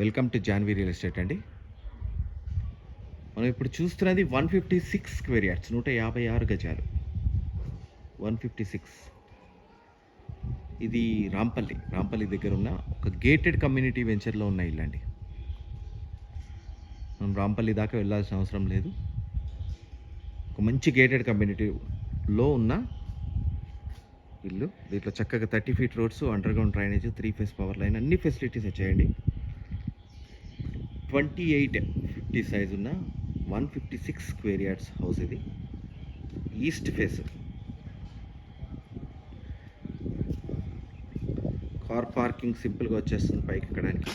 Welcome to Janvi real estate అండి. మనం ఇప్పుడు చూస్తున్నది one fifty six square yards నూట యాభై ఆరు గజాలు. One fifty six. ఇది రాంపల్లి రాంపల్లి దగ్గర ఉన్న ఒక గేటెడ్ కమ్యూనిటీ వెంచర్లో ఉన్న ఇల్లు అండి. మనం రాంపల్లి దాకా వెళ్ళాల్సిన అవసరం లేదు. ఒక మంచి గేటెడ్ కమ్యూనిటీలో ఉన్న ఇల్లు. దీంట్లో చక్కగా thirty feet roads underground drainage three phase power line అన్ని ఫెసిలిటీస్ వచ్చాయండి. ట్వంటీ ఎయిట్ ఫిఫ్టీ సైజ్ ఉన్న one fifty six square yards house ఇది. East face. కార్ పార్కింగ్ సింపుల్గా వచ్చేస్తుంది పైకి ఎక్కడానికి.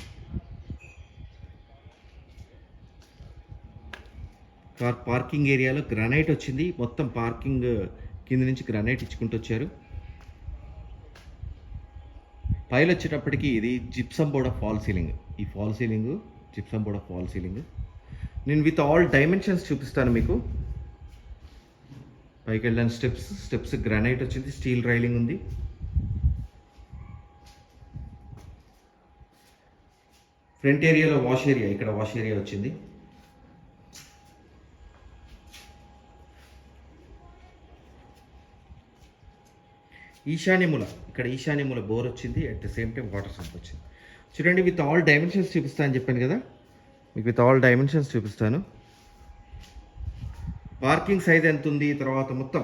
కార్ పార్కింగ్ ఏరియాలో గ్రానైట్ వచ్చింది. మొత్తం పార్కింగ్ కింద నుంచి గ్రానైట్ ఇచ్చుకుంటూ వచ్చారు. పైలు వచ్చేటప్పటికి ఇది జిప్సం బోర్డ్ ఫాల్ సీలింగ్. ఈ fall ceiling gypsum board of wall ceiling. నేను విత్ ఆల్ డైమెన్షన్స్ చూపిస్తాను మీకు. పైకి వెళ్ళిన స్టెప్స్ స్టెప్స్ గ్రానైట్ వచ్చింది స్టీల్ రైలింగ్ ఉంది. ఫ్రంట్ ఏరియాలో వాష్ ఏరియా ఇక్కడ వాష్ ఏరియా వచ్చింది. ఈశాన్యముల ఇక్కడ ఈశాన్యముల బోర్ వచ్చింది at the same time water sump వచ్చింది. చూడండి విత్ ఆల్ డైమెన్షన్స్ చూపిస్తాను చెప్పాను కదా? మీకు విత్ ఆల్ డైమెన్షన్స్ చూపిస్తాను. పార్కింగ్ సైజ్ ఎంత ఉంది? తర్వాత మొత్తం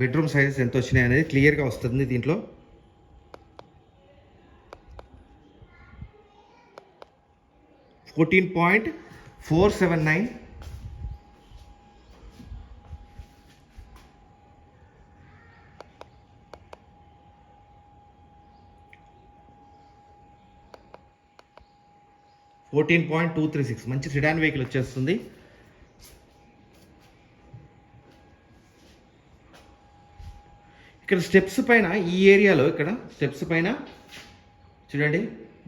బెడ్రూమ్ సైజెస్ ఎంత వచ్చినాయి అనేది క్లియర్గా వస్తుంది దీంట్లో. Fourteen point four seven nine fourteen point two three six. మంచి సిడాన్ వెహికల్ వచ్చేస్తుంది. ఇక్కడ స్టెప్స్ పైన ఈ ఏరియాలో ఇక్కడ స్టెప్స్ పైన చూడండి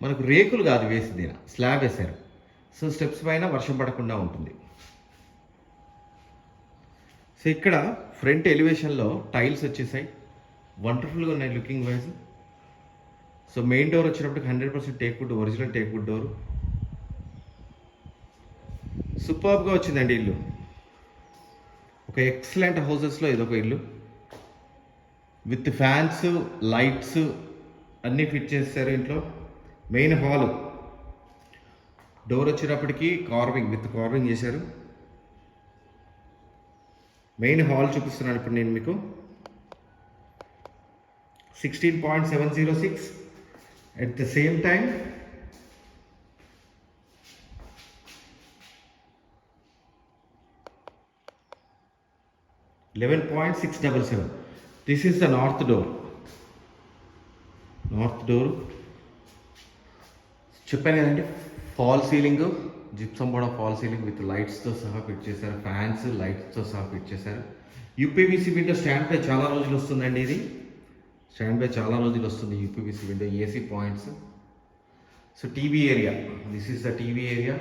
మనకు రేకులు కాదు వేసింది దీని స్లాబ్ వేశారు. సో స్టెప్స్ పైన వర్షం పడకుండా ఉంటుంది. సో ఇక్కడ ఫ్రంట్ ఎలివేషన్లో టైల్స్ వచ్చేసాయి. వండర్ఫుల్గా ఉన్నాయి looking wise so main door వచ్చినప్పటికి hundred percent teak wood original teak wood door సూపర్గా వచ్చిందండి ఇల్లు. ఒక ఎక్సలెంట్ హౌసెస్లో ఇదొక ఇల్లు. విత్ ఫ్యాన్స్ లైట్స్ అన్నీ ఫిట్ చేస్తారు ఇంట్లో. Main hall. డోర్ వచ్చేటప్పటికి కార్వింగ్ విత్ కార్వింగ్ చేశారు. మెయిన్ హాల్ చూపిస్తున్నాను ఇప్పుడు నేను మీకు. Sixteen point seven zero six. At the same time eleven point six double seven this is the north door north door చెప్పాను కదండి ఫాల్ సీలింగ్ జిప్సమ్ కూడా fall ceiling with లైట్స్తో సహా ఫిట్ చేశారు ఫ్యాన్స్ లైట్స్తో సహా ఫిట్ చేశారు. యూపీవీసీ విండో స్టాండ్ పై చాలా రోజులు వస్తుందండి ఇది. స్టాండ్ పై చాలా రోజులు వస్తుంది UPVC window AC points so TV area this is the TV area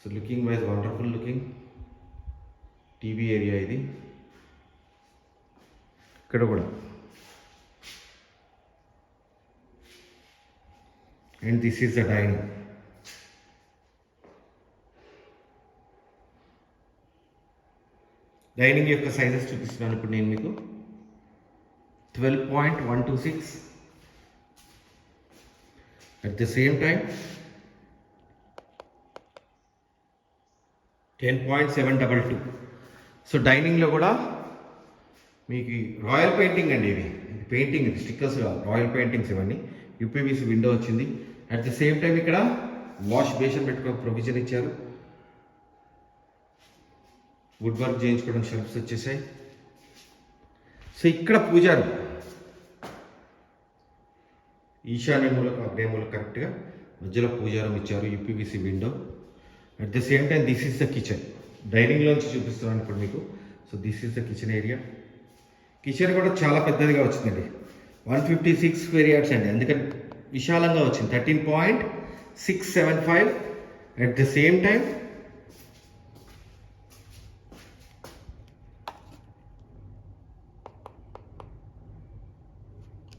so looking wise wonderful looking TV area ఇది. ఇక్కడ కూడా. And this is the dining dining యొక్క సైజెస్ చూపిస్తున్నాను ఇప్పుడు నేను మీకు. Twelve point one two six at the same time ten point seven double two so డైనింగ్లో కూడా మీకు రాయల్ పెయింటింగ్ అండి ఇది పెయింటింగ్ ఇది స్టిక్కర్స్ కాదు రాయల్ పెయింటింగ్స్ ఇవన్నీ. యూపీవీసీ విండో వచ్చింది. అట్ ది సేమ్ టైం ఇక్కడ వాష్ బేషన్ పెట్టుకో ప్రొవిజన్ ఇచ్చారు. వుడ్ వర్క్ చేయించుకోవడం షెల్ఫ్స్ వచ్చేసాయి. సో ఇక్కడ పూజారు. ఈశాన్య మూలకు అగ్నేయ మూలకు కరెక్ట్గా మధ్యలో పూజారం ఇచ్చారు UPVC window. At the same time this is the kitchen. డైనింగ్లోంచి చూపిస్తున్నాను ఇప్పుడు మీకు. So this is the kitchen area. Kitchen కూడా చాలా పెద్దదిగా వచ్చిందండి. వన్ ఫిఫ్టీ సిక్స్ వేరియాట్స్ అండి. అందుకని విశాలంగా వచ్చింది. Thirteen point six seven five at the same time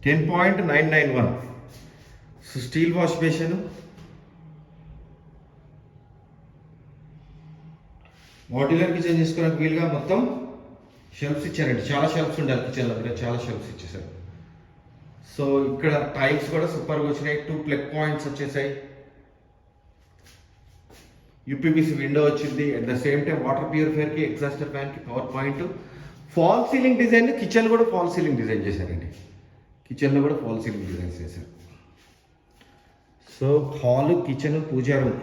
ten point nine nine one. So steel wash basin. Modular kitchen చేసుకోవడానికి వీలుగా మొత్తం షెల్ఫ్స్ ఇచ్చారండి. చాలా షెల్ఫ్స్ ఉండాలి కిచెన్లో దగ్గర. చాలా షెల్ఫ్స్ ఇచ్చేసారు. సో ఇక్కడ టైల్స్ కూడా సూపర్గా వచ్చినాయి. టూ ప్లగ్ పాయింట్స్ వచ్చేసాయి. యూపీబీసీ విండో వచ్చింది. At the same time water ప్యూరిఫైయర్కి exhauster ఫ్యాన్కి power point fall ceiling design kitchen కూడా ఫాల్ సీలింగ్ డిజైన్ చేశారండి. కిచెన్లో కూడా ఫాల్ సీలింగ్ డిజైన్ చేశారు. So hall kitchen puja room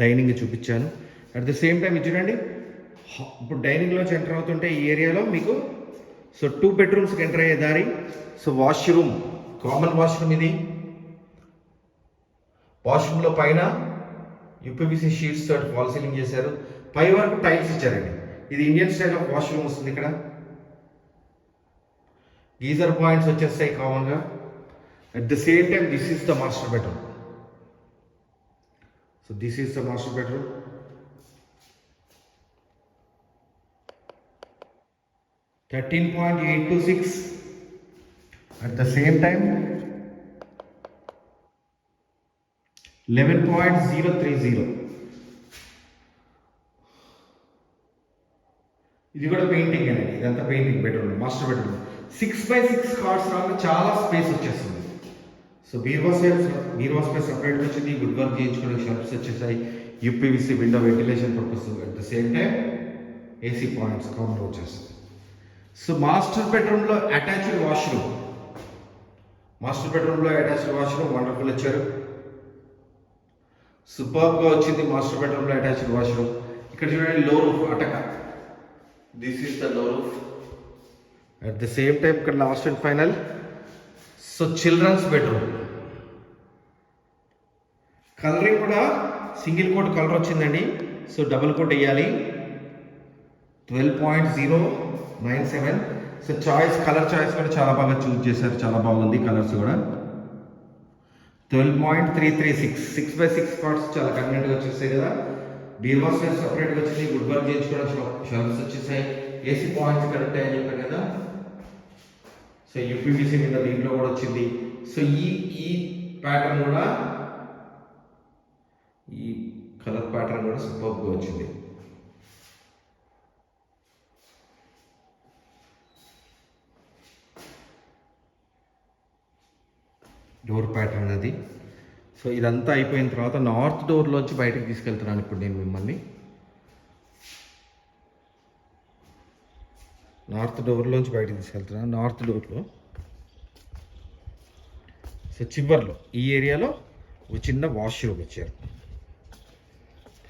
dining చూపించాను. అట్ ద సేమ్ టైం ఇది చూడండి. ఇప్పుడు డైనింగ్లోంచి ఎంటర్ అవుతుంటే ఈ ఏరియాలో మీకు సో టూ బెడ్రూమ్స్కి ఎంటర్ అయ్యే దారి సో వాష్రూమ్ కామన్ వాష్రూమ్ ఇది. వాష్రూమ్లో పైన యూపీబీసీ షీట్స్ తోటి వాల్ సీలింగ్ చేశారు. పై వరకు టైల్స్ ఇచ్చారండి. ఇది ఇండియన్ స్టైల్ ఆఫ్ వాష్రూమ్ వస్తుంది ఇక్కడ. గీజర్ పాయింట్స్ వచ్చేస్తాయి కామన్గా at the same time this is the master bedroom so this is the master bedroom thirteen point eight two six at the same time eleven point zero three zero ఇది కూడా painting అండి ఇదంతా painting bedroom master bedroom six by six cards రావడం చాలా space వచ్చేస్తుంది. So బీర్వా space బీర్వా space separate వచ్చింది గుడ్ వర్క్ చేయించుకునే షెల్ఫ్స్ వచ్చేసాయి UPVC window ventilation purpose at the same time AC points common వచ్చేస్తుంది సో మాస్టర్ బెడ్రూమ్లో అటాచ్డ్ వాష్రూమ్ మాస్టర్ బెడ్రూమ్లో అటాచ్డ్ వాష్రూమ్ వండర్ఫుల్ ఇచ్చారు సూపర్గా వచ్చింది మాస్టర్ బెడ్రూమ్లో అటాచ్డ్ వాష్రూమ్ ఇక్కడ చూడండి లో రూఫ్ అటక. This is the low roof at the same time ఇక్కడ last and final so children's bedroom colouring కూడా సింగిల్ కోట్ కలర్ వచ్చిందండి. సో డబుల్ కోట్ వేయాలి. Twelve point zero nine seven so choice colour choice కూడా చాలా బాగా choose చేశారు. చాలా బాగుంది కలర్స్ కూడా. Twelve point three three six six by six cards చాలా కన్వీనియంట్గా వచ్చేస్తాయి కదా. బీర్వా సపరేట్గా వచ్చింది. గుడ్ వర్క్ చేయించుకోవడం షెల్ఫ్స్ వచ్చేసాయి. ఏసీ పాయింట్స్ కరెక్ట్ అని చెప్పాను కదా. సో యూపీబీసీ మీద దీంట్లో కూడా వచ్చింది. సో ఈ ఈ ప్యాటర్న్ కూడా ఈ కలర్ ప్యాటర్న్ కూడా సూపర్గా వచ్చింది. డోర్ ప్యాటర్న్ అది సో ఇదంతా అయిపోయిన తర్వాత నార్త్ డోర్లోంచి బయటకు తీసుకెళ్తున్నాను ఇప్పుడు నేను మిమ్మల్ని. నార్త్ డోర్లోంచి బయటకు తీసుకెళ్తున్నాను నార్త్ డోర్లో. సో చివర్లో ఈ ఏరియాలో ఒక చిన్న వాష్రూమ్ ఇచ్చారు.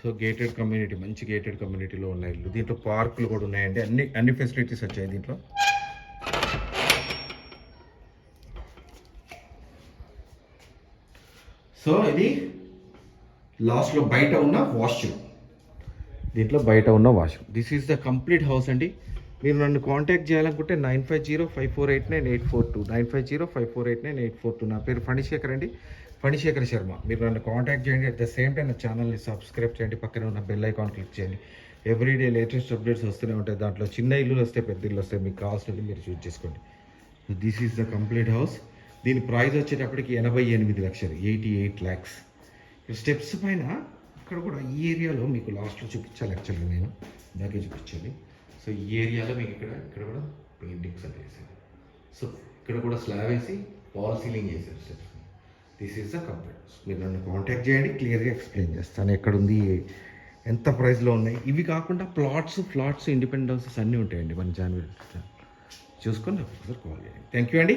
సో గేటెడ్ కమ్యూనిటీ మంచి గేటెడ్ కమ్యూనిటీలో ఉన్నాయి. ఇల్లు దీంట్లో పార్కులు కూడా ఉన్నాయండి. అన్ని అన్ని ఫెసిలిటీస్ వచ్చాయి దీంట్లో. సో ఇది లాస్ట్లో బయట ఉన్న వాష్రూమ్ దీంట్లో బయట ఉన్న washroom this is the complete house అండి. మీరు నన్ను కాంటాక్ట్ చేయాలనుకుంటే nine five zero five four eight nine eight four two nine five zero five four eight nine eight four two నా పేరు ఫణిశేఖర్ అండి. ఫణిశేఖర్ శర్మ. మీరు నన్ను కాంటాక్ట్ చేయండి. అట్ ద సేమ్ టైం నా ఛానల్ని సబ్స్క్రైబ్ చేయండి. పక్కన ఉన్న బెల్ ఐకాన్ క్లిక్ చేయండి. ఎవ్రీడే లేటెస్ట్ అప్డేట్స్ వస్తూనే ఉంటాయి. దాంట్లో చిన్న ఇల్లులు వస్తే పెద్ద ఇల్లు వస్తాయి. మీకు కావాల్సినవి మీరు చూస్ చేసుకోండి. This is the complete house దీని ప్రైస్ వచ్చేటప్పటికి ఎనభై ఎనిమిది లక్షలు ఎయిటీ ఎయిట్ ల్యాక్స్. స్టెప్స్ పైన ఇక్కడ కూడా ఈ ఏరియాలో మీకు లాస్ట్లో చూపించాలి యాక్చువల్గా నేను ఇందాకే చూపించాలి సో ఈ ఏరియాలో మీకు ఇక్కడ ఇక్కడ కూడా పెయింటింగ్స్ అని వేసారు సో ఇక్కడ కూడా స్లాబ్ వేసి వాల్ సీలింగ్ చేశారు steps this is the company మీరు నన్ను కాంటాక్ట్ చేయండి క్లియర్గా ఎక్స్ప్లెయిన్ చేస్తాను ఎక్కడ ఉంది ఎంత ప్రైస్లో ఉన్నాయి. ఇవి కాకుండా ప్లాట్స్ ఫ్లాట్స్ ఇండిపెండెన్సెస్ అన్నీ ఉంటాయండి మన జాన్వరి చూసుకొని ఒకసారి కాల్ చేయండి. థ్యాంక్ యూ అండి.